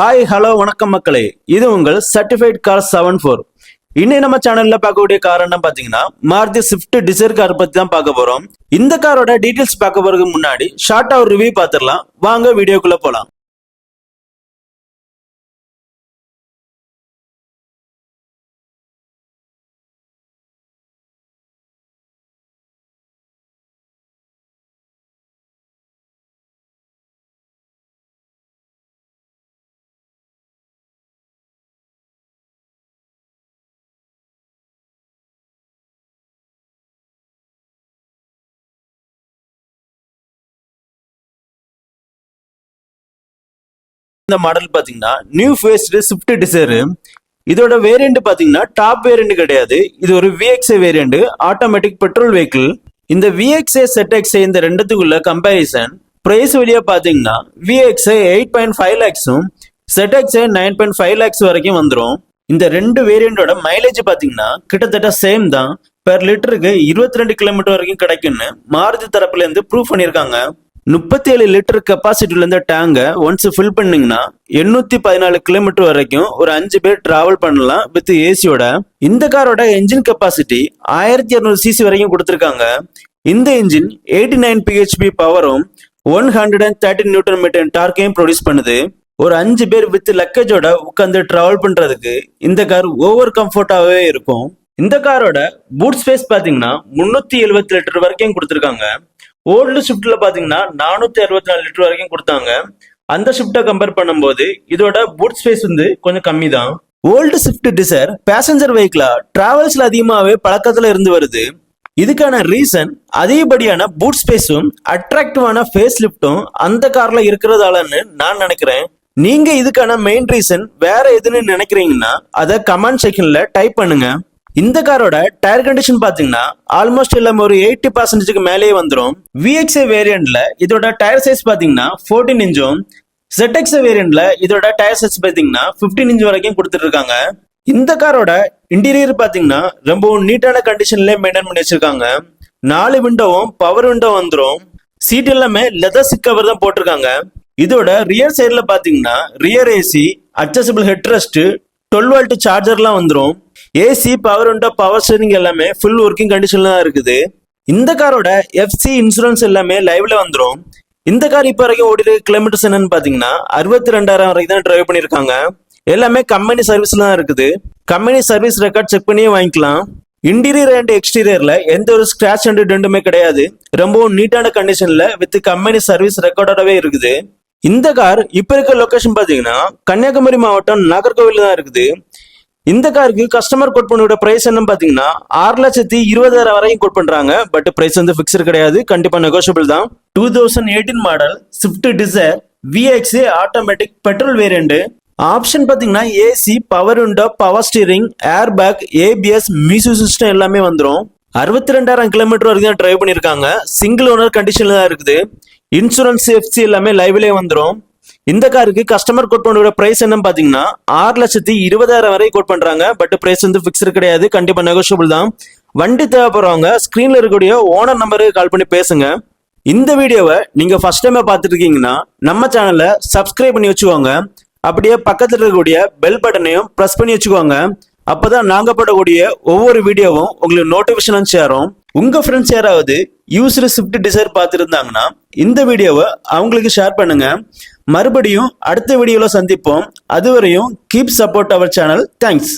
Hi hello வணக்கம் மக்களே. இது உங்கள் சர்டிஃபைட் கார் செவன் ஃபோர் இன்னைக்கு நம்ம சேனல்ல பார்க்கக்கூடிய கார் என்ன பாத்தீங்கன்னா மாருதி ஸ்விஃப்ட் டிசைர் கார் பத்தி தான் பார்க்க போறோம். இந்த காரோட டீடைல்ஸ் பார்க்க போறதுக்கு முன்னாடி ஷார்ட்டா ஒரு ரிவ்யூ பார்த்துடலாம். வாங்க வீடியோக்குள்ள போலாம். இந்த மாடல் பாத்தீங்கன்னா நியூ ஃபேஸ்டு ஸ்விஃப்ட் டிசைர் இதோட வேரியண்ட் பாத்தீங்கன்னா டாப் வேரியண்ட் கிடையாது. இது ஒரு VXA variant automatic petrol vehicle இந்த விஎக்ஸ்ஏ ZXA இந்த ரெண்டுத்துக்குள்ள கம்பேரிசன் பிரைஸ் வழியா பாத்தீங்கன்னா விஎக்ஸ்ஏ எயிட் பாயிண்ட் ஃபைவ் லேக்ஸும் ZXA nine point five lakhs வரைக்கும் வந்துரும். இந்த ரெண்டு வேரியண்டோட மைலேஜ் பாத்தீங்கன்னா கிட்டத்தட்ட சேம் தான். பெர் லிட்டருக்கு இருபத்தி ரெண்டு கிலோமீட்டர் வரைக்கும் கிடைக்கும்னு மாருதி தரப்புல இருந்து ப்ரூவ் பண்ணியிருக்காங்க. முப்பத்தி ஏழு லிட்டர் கெப்பாசிட்டில இருந்த டேங்கை ஒன்ஸ் ஃபில் பண்ணீங்கன்னா எண்ணூத்தி பதினாலு கிலோமீட்டர் வரைக்கும் ஒரு அஞ்சு பேர் டிராவல் பண்ணலாம் வித் ஏசியோட இந்த காரோட என்ஜின் கெப்பாசிட்டி ஆயிரத்தி இரநூறு சிசி வரைக்கும் கொடுத்துருக்காங்க. இந்த இன்ஜின் எயிட்டி நைன் பிஹெச்பி பவரும் one hundred and thirty newton meter டார்க்கையும் produce பண்ணுது. ஒரு அஞ்சு பேர் வித் லக்கேஜோட உட்காந்து டிராவல் பண்றதுக்கு இந்த கார் ஓவர் கம்ஃபர்டாகவே இருக்கும். இந்த காரோட பூட் ஸ்பேஸ் பார்த்தீங்கன்னா முன்னூத்தி எழுபத்தி லிட்டர் வரைக்கும் கொடுத்துருக்காங்க. ஓல்டு ஷிஃப்ட்ல பாத்தீங்கன்னா நானூத்தி அறுபத்தி நாலு லிட்டர் வரைக்கும் கொடுத்தாங்க. அந்த ஷிஃப்ட்டை கம்பேர் பண்ணும்போது இதோட பூட் ஸ்பேஸ் வந்து கொஞ்சம் கம்மி தான் ஓல்டு ஷிஃப்ட் டிசைர் பேசஞ்சர் வெஹிக்கிளா டிராவல்ஸ்ல அதிகமாகவே பழக்கத்துல இருந்து வருது. இதுக்கான ரீசன் அதிகப்படியான பூட் ஸ்பேஸும் அட்ராக்டிவான ஃபேஸ் லிஃப்ட்டும் அந்த கார்ல இருக்கிறதாலன்னு நான் நினைக்கிறேன். நீங்க இதுக்கான மெயின் ரீசன் வேற எதுன்னு நினைக்கிறீங்கன்னா அதை கமெண்ட் செக்ஷன்ல டைப் பண்ணுங்க. இந்த காரோட டயர் கண்டிஷன் பாத்தீங்கன்னா ஆல்மோஸ்ட் எல்லாமே ஒரு எயிட்டி பர்சன்டேஜ்க்கு மேலேயே வந்துடும் விஎக்ஸ்ஏ வேரியண்ட்ல இதோட டயர் சைஸ் பாத்தீங்கன்னா ஃபோர்டீன் இன்ச்சும் ZXA வேரியண்ட்ல இதோட டயர் சைஸ் பாத்தீங்கன்னா 15 இன்ச் வரைக்கும் கொடுத்துட்டு இருக்காங்க இந்த காரோட இன்டீரியர் பாத்தீங்கன்னா ரொம்பவும் நீட்டான கண்டிஷன்ல மெயின்டைன் பண்ணி வச்சிருக்காங்க. நாலு விண்டோவும் பவர் விண்டோ வந்துரும். சீட் எல்லாமே லெதர் சிக் கவர் தான் போட்டிருக்காங்க. இதோட ரியர் சைடுல பார்த்தீங்கன்னா rear AC adjustable head rest twelve volt சார்ஜர்லாம் வந்துரும். AC power window power steering எல்லாமே ஃபுல் ஒர்க்கிங் கண்டிஷன்ல தான் இருக்குது. இந்த காரோட எஃப்சி இன்சூரன்ஸ் எல்லாமே லைவ்ல வந்துடும் இந்த கார் இப்போ வரைக்கும் ஓடிற கிலோமீட்டர்ஸ் என்னன்னு பார்த்தீங்கன்னா அறுபத்தி ரெண்டாயிரம் வரைக்கும் தான் டிரைவ் பண்ணியிருக்காங்க. எல்லாமே கம்பெனி சர்வீஸ்ல தான் இருக்குது. கம்பெனி சர்வீஸ் ரெக்கார்ட் செக் பண்ணியே வாங்கிக்கலாம். இன்டீரியர் அண்ட் எக்ஸ்டீரியர்ல எந்த ஒரு ஸ்கிராச் அண்ட் டெண்டுமே கிடையாது. ரொம்பவும் நீட்டான கண்டிஷன்ல வித் கம்பெனி சர்வீஸ் ரெக்கார்டோடவே இருக்குது. இந்த கார் இப்ப இருக்க லொகேஷன் பாத்தீங்கன்னா கன்னியாகுமரி மாவட்டம் நாகர்கோவில் தான் இருக்குது. இந்த காருக்கு கஸ்டமர் கோட் பண்ணிவிட பிரைஸ் என்னன்னு பாத்தீங்கன்னா ஆறு லட்சத்தி இருபதாயிரம் வரையும் கோட் பண்றாங்க. பட் பிரைஸ் வந்து பிக்சர் கிடையாது. கண்டிப்பா நெகோஷியபிள் தான். Two thousand eighteen model Swift Dzire VX automatic petrol variant option பாத்தீங்கன்னா AC power window power steering air bag ABS music system எல்லாமே வந்துடும் அறுபத்தி ரெண்டாயிரம் கிலோமீட்டர் வரைக்கும் டிரைவ் பண்ணியிருக்காங்க. சிங்கிள் ஓனர் கண்டிஷன்ல தான் இருக்குது. இன்சூரன்ஸ் எஃப்சி எல்லாமே லைவ்லேயே வந்துடும் இந்த காருக்கு கஸ்டமர் கோட் பண்ணோட பிரைஸ் என்னன்னு பாத்தீங்கன்னா ஆறு லட்சத்தி இருபதாயிரம் வரை கோட் பண்றாங்க. பட் பிரைஸ் வந்து ஃபிக்ஸ்டு கிடையாது. கண்டிப்பா நெகோஷியபிள் தான். வண்டி தேவைப்படுறவங்க ஸ்கிரீன்ல இருக்கக்கூடிய ஓனர் நம்பருக்கு கால் பண்ணி பேசுங்க. இந்த வீடியோவை நீங்க ஃபர்ஸ்ட் டைம் பார்த்துட்டு இருக்கீங்கன்னா நம்ம சேனலை சப்ஸ்கிரைப் பண்ணி வச்சுக்கோங்க. அப்படியே பக்கத்தில் இருக்கக்கூடிய பெல் பட்டனையும் ப்ரெஸ் பண்ணி வச்சுக்கோங்க. அப்பதான் நாங்க போடக்கூடிய ஒவ்வொரு வீடியோவும் உங்களுக்கு நோட்டிபிகேஷன் சேரும். உங்க ஃப்ரெண்ட்ஸ் யாராவது யூஸ்டு ஸ்விஃப்ட் டிசைர் பார்த்துருந்தாங்கன்னா இந்த வீடியோவை அவங்களுக்கு ஷேர் பண்ணுங்க. மறுபடியும் அடுத்த வீடியோவில் சந்திப்போம். அதுவரையும் keep support our channel thanks